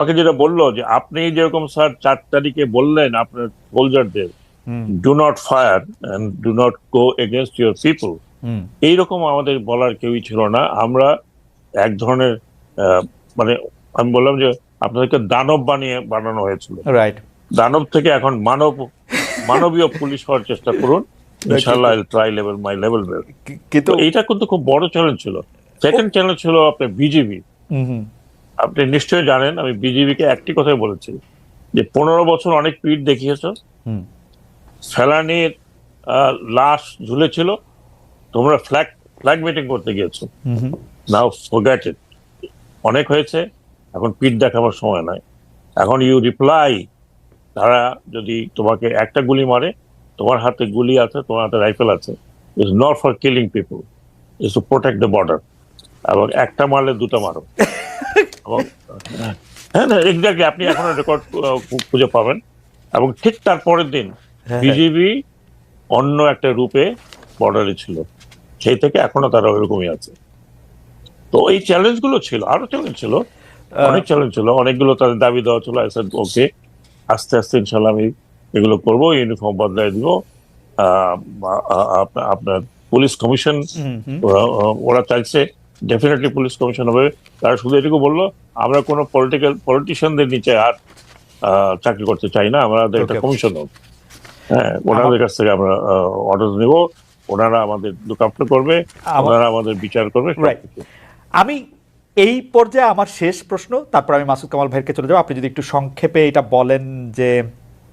আমাকে যেটা বলল যে আপনি যেরকম স্যার চার তারিখে বললেন আপনার সোলজারদের do not fire do not go against your people এইরকম আমাদের বলার কেউই ছিল না। আমরা এক ধরনের মানে আমি বললাম যে আপনাদেরকে দানব বানিয়ে বানানো হয়েছিল। রাইট দানব থেকে এখন মানব মানবীয় পুলিশ হওয়ার চেষ্টা করুন। ইনশাল্লাহ ট্রাই লেভেল মাই লেভেল কিন্তু তো এইটা কিন্তু খুব বড় চ্যালেঞ্জ ছিল। সেকেন্ড চ্যালেঞ্জ ছিল আপনার বিজেপি আপনি নিশ্চয়ই জানেন আমি বিজেপিকে একটি কথাই বলেছি যে পনেরো বছর অনেক পিঠ দেখিয়েছ। ফেলানির লাশ ঝুলেছিল তোমরা ফ্ল্যাগ ফ্ল্যাগ মিটিং করতে গিয়েছো। Now forget it. অনেক হয়েছে এখন পিঠ দেখাবার সময় নাই এখন ইউ রিপ্লাই তারা যদি তোমাকে একটা গুলি মারে তোমার হাতে গুলি আছে তোমার হাতে রাইফেল আছে is not for killing people is to protect the border. এবং একটা মারলে দুটো মারো। হ্যাঁ না এক্স্যাক্টলি আপনি এখন রেকর্ড খুঁজে পাবেন। এবং ঠিক তার পরের দিন হ্যাঁ, বিজেপি অন্য একটা রূপে বর্ডারে ছিল। সেই থেকে এখনও তারা ওইরকমই আছে। তো এই চ্যালেঞ্জগুলো ছিল আরও চ্যালেঞ্জ ছিল। অনেক চ্যালেঞ্জ ছিল। অনেকগুলো তাদের দাবি দেওয়া ছিল ওকে আস্তে আস্তে ইনশাল্লাহ আমি এগুলো করব ইউনিফর্ম বদলাই দিব। আপনার পুলিশ কমিশন। ওরা চাইছে ডেফিনেটলি পুলিশ কমিশন হবে। তারা শুধু এটুকু বলল আমরা কোনো পলিটিক্যাল পলিটিশিয়ানদের নিচে আর চাকরি করতে চাই না আমাদের একটা কমিশন হোক হ্যাঁ ওনাদের কাছ থেকে আমরা অর্ডার নেব। ওনারা আমাদের লুক আফটার করবে ওনারা আমাদের বিচার করবে. আমি এই পর্যায়ে আমার শেষ প্রশ্ন তারপর আমি মাসুদ কামাল ভাইকে চলে যাব। আপনি যদি একটু সংক্ষেপে এটা বলেন যে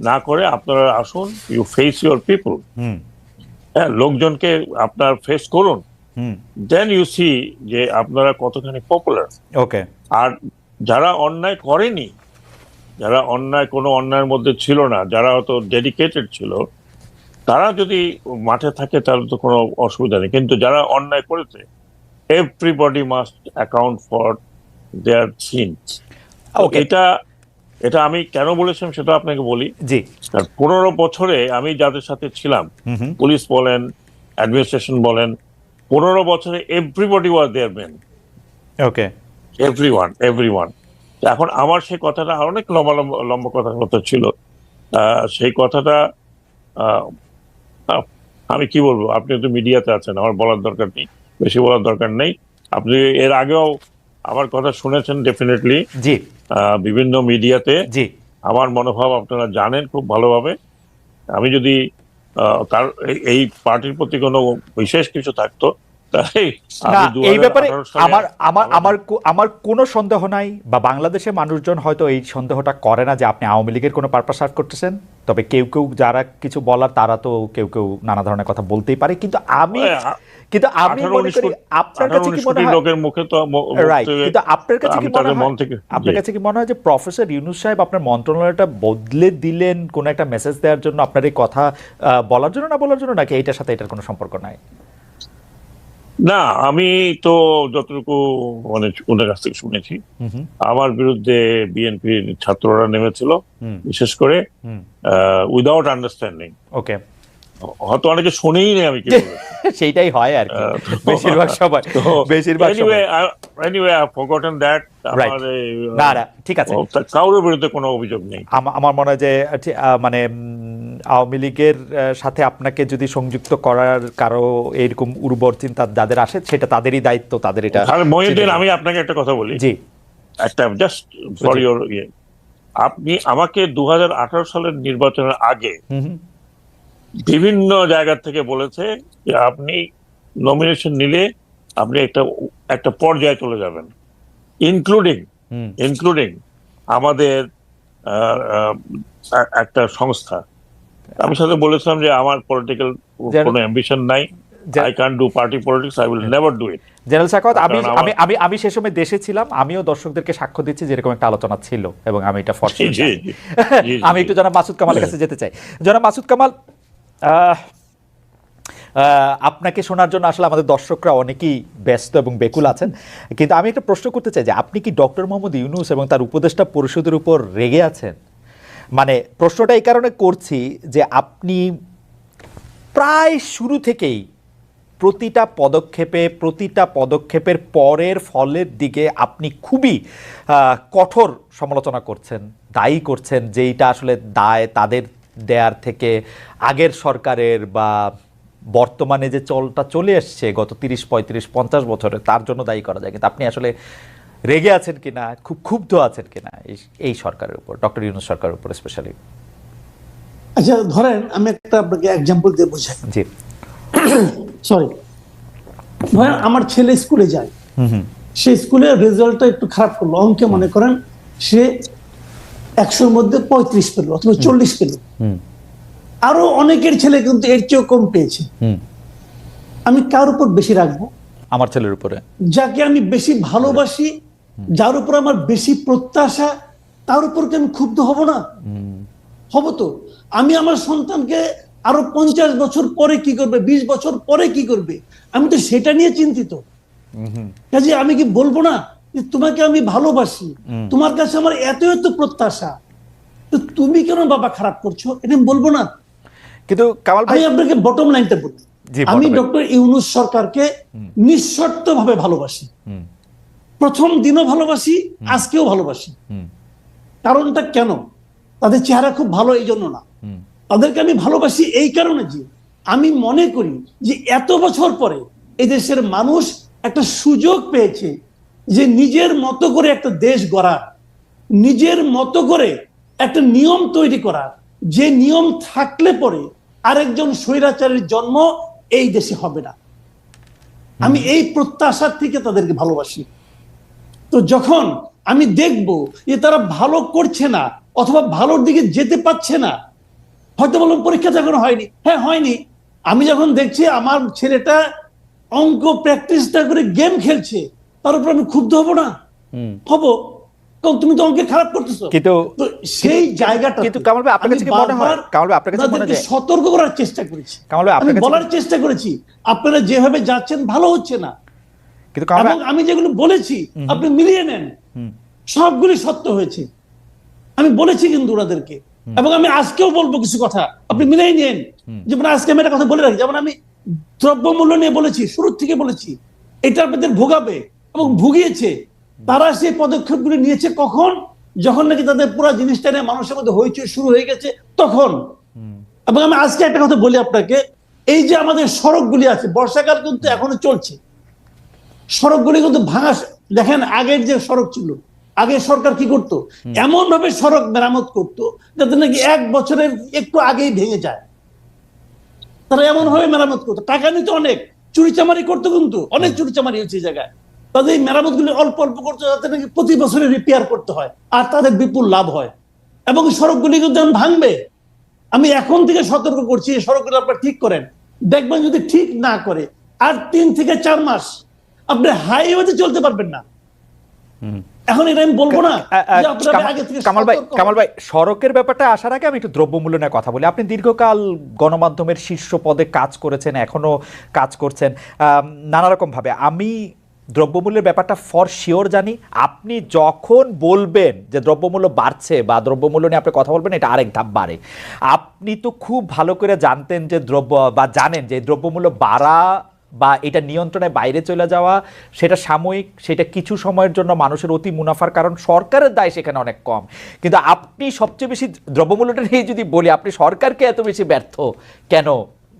না করে আপনারা আসুন you face your people hmm. হ্যাঁ লোকজনকে আপনার ফেস করুন। হুম। দেন ইউ সি যে আপনারা কতখানি পপুলার ওকে আর যারা অন্যায় করেনি যারা অন্যায় কোনো অন্যায়ের মধ্যে ছিল না যারা হয়তো ডেডিকেটেড ছিল তারা যদি মাঠে থাকে তাহলে তো কোনো অসুবিধা নেই। কিন্তু যারা অন্যায় করেছে everybody must account for their sins. এটা এটা আমি কেন বলেছিলাম সেটা আপনাকে বলি। জি। পনেরো বছরে আমি যাদের সাথে ছিলাম পুলিশ বলেন অ্যাডমিনিস্ট্রেশন বলেন পনেরো বছরে everybody was there men okay. Every one every one এখন আমার সেই কথাটা অনেক লম্বা লম্বা লম্বা কথা কথা ছিল। সেই কথাটা আমি কি বলব? আপনি তো মিডিয়াতে আছেন আমার বলার দরকার নেই। বেশি বলার দরকার নেই। আপনি এর আগেও আমার কথা শুনেছেন ডেফিনেটলি জি। বিভিন্ন মিডিয়াতে জি। আমার মনোভাব আপনারা জানেন খুব ভালোভাবে। আমি যদি তার এই- পার্টির প্রতি কোনো বিশেষ কিছু থাকতো এই ব্যাপারে আমার আমার আমার আমার কোনো সন্দেহ নাই বা বাংলাদেশের মানুষজন হয়তো এই সন্দেহটা করে না যে আপনি আওয়ামী লীগের কোনো পারপাস সার্ভ করতেছেন। তবে কেউ কেউ যারা কিছু বলার তারা তো কেউ কেউ নানা ধরনের কথা বলতেই পারে। কিন্তু আমি কিন্তু আমি মনে করি আপনার কাছে কি মনে হয়? লোকের মুখে তো রাইট কিন্তু আপনার কাছে কি মনে হয়? আপনার কাছে কি মনে হয় যে প্রফেসর ইউনুস সাহেব আপনার মন্ত্রণালয়টা বদলে দিলেন কোন একটা মেসেজ দেওয়ার জন্য আপনার এই কথা বলার জন্য না বলার জন্য নাকি এটার সাথে এটার কোনো সম্পর্ক নাই? না আমি তো যতটুকু মানে ওদের কাছ থেকে শুনেছি আমার বিরুদ্ধে বিএনপির ছাত্ররা নেমেছিল বিশেষ করে উইদাউট আন্ডারস্ট্যান্ডিং ওকে হয়তো অনেকে শুনেই নেই আমি কি বলেছি। সেইটাই হয় আর কি। বেশিরভাগ সময় বেশিরভাগ সময়। that. Right. আমার এই, না না ঠিক আছে। কারোর বিরুদ্ধে কোনো অভিযোগ নেই। আমার মনে হয় যে মানে আওয়ামী লীগের সাথে আপনাকে যদি সংযুক্ত করার কারও এরকম উর্বর চিন্তা যাদের আসে সেটা তাদেরই দায়িত্ব তাদের এটা মহিউদ্দিন আমি আপনাকে একটা কথা বলি। জি। একটা জাস্ট ফর ইয়ে। আপনি আমাকে দু হাজার আঠারো সালের নির্বাচনের আগে বিভিন্ন জায়গা থেকে বলেছে যে আপনি নমিনেশন নিলে আপনি একটা একটা পর্যায়ে চলে যাবেন। ইনক্লুডিং ইনক্লুডিং আমাদের একটা সংস্থা। আমি সাথে বলেছিলাম যে আমার পলিটিক্যাল কোনো অ্যাম্বিশন নাই। I can do party politics I will never do it general Sakhawat আমি আমি আমি আমি সে সময় দেশে ছিলাম আমিও দর্শকদেরকে সাক্ষ্য দিচ্ছি যে এরকম একটা আলোচনা ছিল এবং আমি এটা ফর জি জি জি, জি, আমি একটু জনাব মাসুদ কামালের কাছে যেতে চাই। জনাব মাসুদ কামাল আপনাকে শোনার জন্য আসলে আমাদের দর্শকরা অনেকেই ব্যস্ত এবং বেকুল আছেন। কিন্তু আমি একটা প্রশ্ন করতে চাই যে, আপনি কি ডক্টর মোহাম্মদ ইউনুস এবং তার উপদেষ্টা পরিষদের উপর রেগে আছেন? মানে প্রশ্নটা এই কারণে করছি যে, আপনি প্রায় শুরু থেকেই প্রতিটা পদক্ষেপে, প্রতিটা পদক্ষেপের পরের ফলের দিকে আপনি খুবই কঠোর সমালোচনা করছেন, দায়ী করছেন, যেইটা আসলে দায় তাদের দেয়ার থেকে আগের সরকারের বা বর্তমানে যে চলটা চলে এসছে গত তিরিশ পঁয়ত্রিশ পঞ্চাশ বছরে তার জন্য দায়ী করা যায়। কিন্তু আপনি আসলে রেগে আছেন কিনা খুব ক্ষুব্ধ আছেন কিনা এই- এই সরকারের উপর ডক্টর ইউনুস সরকারের উপর স্পেশালি আচ্ছা ধরেন আমি একটা আপনাকে এক্সাম্পল দিয়ে বোঝাই। জি। সরি ধরেন আমার ছেলে স্কুলে যায়। হুম হুম। সে স্কুলের রেজাল্টটা একটু খারাপ করল। অঙ্কে মনে করেন সে একশোর মধ্যে পঁয়ত্রিশ পেল অথবা চল্লিশ পেল। আরও অনেকের ছেলে কিন্তু এর চেয়েও কম পেয়েছে। আমি কার উপর বেশি রাখব? আমার ছেলের উপরে। যাকে আমি বেশি ভালোবাসি যার উপর আমার বেশি প্রত্যাশা তার উপর কি আমি ক্ষুব্ধ হব না? হব তো। আমি আমার সন্তানকে আরও পঞ্চাশ বছর পরে কি করবে বিশ বছর পরে কি করবে? আমি তো সেটা নিয়ে চিন্তিত। কাজে আমি কি বলব না? যে তোমাকে আমি ভালোবাসি। তোমার কাছে আমার এত এত প্রত্যাশা। তো তুমি কেন বাবা খারাপ করছ? এটা বলব না। কিন্তু কামাল ভাই আপনাকে বটম লাইনটা বলি। আমি ডক্টর ইউনুস সরকারকে নিঃশর্ত ভাবে ভালোবাসি। প্রথম দিনও ভালোবাসি আজকেও ভালোবাসি। কারণটা কেন? তাদের চেহারা খুব ভালো এই জন্য না। তাদেরকে আমি ভালোবাসি এই কারণে যে আমি মনে করি যে এত বছর পরে এই দেশের মানুষ একটা সুযোগ পেয়েছে যে নিজের মতো করে একটা দেশ গড়ার নিজের মতো করে একটা নিয়ম তৈরি করার যে নিয়ম থাকলে পরে আরেকজন স্বৈরাচারের জন্ম এই দেশে হবে না। আমি এই প্রত্যাশার থেকে তাদেরকে ভালোবাসি। তো যখন আমি দেখব যে তারা ভালো করছে না অথবা ভালোর দিকে যেতে পারছে না, হয়তো বললাম পরীক্ষা তো এখনও হয়নি হ্যাঁ হয়নি। আমি যখন দেখছি আমার ছেলেটা অঙ্ক প্র্যাকটিসটা করে গেম খেলছে তার উপর আমি ক্ষুব্ধ হব না। হব। কারণ তুমি তো অঙ্কে খারাপ করতেছো। কিন্তু সেই জায়গাটা কিন্তু কামাল ভাই, আপনার কাছে মনে হয়? কামাল ভাই, আপনার কাছে মনে হয় সতর্ক করার চেষ্টা করেছি। কামাল ভাই, আপনার বলার চেষ্টা করেছি আপনারা যেভাবে যাচ্ছেন ভালো হচ্ছে না। কিন্তু কামাল আমি যেগুলো বলেছি আপনি মিলিয়ে নেন। সবগুলি সত্য হয়েছে। আমি বলেছি কিন্তু ওনাদেরকে। এবং আমি আজকেও বলব কিছু কথা। আপনি মিলিয়ে নিন। যেমন আজকে আমি একটা কথা বলে রাখি। যেমন আমি দ্রব্যমূল্য নিয়ে বলেছি শুরুর থেকে বলেছি। এটা আপনাদের ভোগাবে। এবং ভুগিয়েছে। তারা সেই পদক্ষেপগুলি নিয়েছে কখন? যখন নাকি তাদের পুরো জিনিসটা নিয়ে মানুষের মধ্যে হইচই শুরু হয়ে গেছে তখন। এবং আমি আজকে একটা কথা বলি আপনাকে এই যে আমাদের সড়কগুলি আছে বর্ষাকাল কিন্তু এখনও চলছে। সড়কগুলি কিন্তু ভাঙা দেখেন আগের যে সড়ক ছিল আগে সরকার কি করত? এমন ভাবে সড়ক মেরামত করত যাতে নাকি এক বছরের একটু আগেই ভেঙে যায়। তারা এমন ভাবে মেরামত করতো। টাকা নিতে অনেক চুরিচামারি করতো কিন্তু অনেক চুরিচামারি হচ্ছে এই জায়গায়। তাদের এই মেরামত গুলি অল্প অল্প করতে যাতে নাকি প্রতি বছরে রিপেয়ার করতে হয় আর তাদের বিপুল লাভ হয়। এবং সড়কগুলি কিন্তু ভাঙবে আমি এখন থেকে সতর্ক করছি এই সড়কগুলো আপনারা ঠিক করেন। দেখবেন যদি ঠিক না করে আর তিন থেকে চার মাস আপনি হাইওয়েতে চলতে পারবেন না। এখন এটা আমি বলব না কামাল- ভাই কামাল ভাই সড়কের ব্যাপারটা আসার আগে আমি একটু দ্রব্যমূল্য নিয়ে কথা বলি। আপনি দীর্ঘকাল গণমাধ্যমের শীর্ষ পদে কাজ করেছেন এখনও কাজ করছেন নানা রকম ভাবে। আমি দ্রব্যমূল্যের ব্যাপারটা ফর শিওর জানি। আপনি যখন বলবেন যে দ্রব্যমূল্য বাড়ছে বা দ্রব্যমূল্য নিয়ে আপনি কথা বলবেন, এটা আরেক ধাপ বাড়ে। আপনি তো খুব ভালো করে জানতেন যে দ্রব্য বা জানেন যে দ্রব্যমূল্য বাড়া বা এটা নিয়ন্ত্রণের বাইরে চলে যাওয়া, সেটা সাময়িক, সেটা কিছু সময়ের জন্য মানুষের অতি মুনাফার কারণ সরকারের দায় সেখানে অনেক কম। কিন্তু আপনি সবচেয়ে বেশি দ্রব্যমূল্যটা নিয়ে যদি বলি, আপনি সরকারকে এত বেশি ব্যর্থ কেন?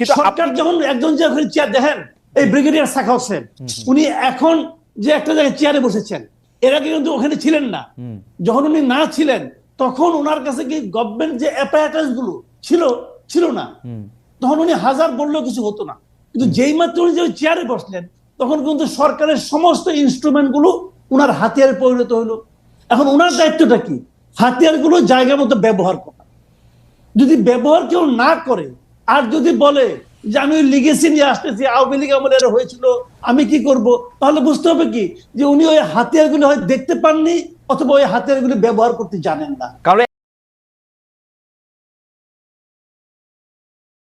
কিন্তু সরকার যখন একজন যে চেয়ার দেখেন এই ব্রিগেডিয়ার সাখা হোসেন উনি এখন যে একটা জায়গায় চেয়ারে বসেছেন এর আগে কিন্তু ওখানে ছিলেন না। যখন উনি না ছিলেন তখন ওনার কাছে কি গভর্নমেন্ট যে অ্যাপারেটাসগুলো ছিল ছিল না? তখন উনি হাজার বললেও কিছু হতো না। কিন্তু যেই মাত্র উনি যে চেয়ারে বসলেন তখন কিন্তু সরকারের সমস্ত ইনস্ট্রুমেন্টগুলো ওনার হাতিয়ারে পরিণত হলো। এখন ওনার দায়িত্বটা কি? হাতিয়ারগুলো জায়গা মতো ব্যবহার করা। যদি ব্যবহার কেউ না করে আর যদি বলে যে আমি ওই লিগেসি নিয়ে আসতেছি, আওয়ামী লীগ আমার এরা হয়েছিল, আমি কি করব? তাহলে বুঝতে হবে কি? যে উনি ওই হাতিয়ারগুলো হয় দেখতে পাননি, অথবা ওই হাতিয়ারগুলি ব্যবহার করতে জানেন না। কারণ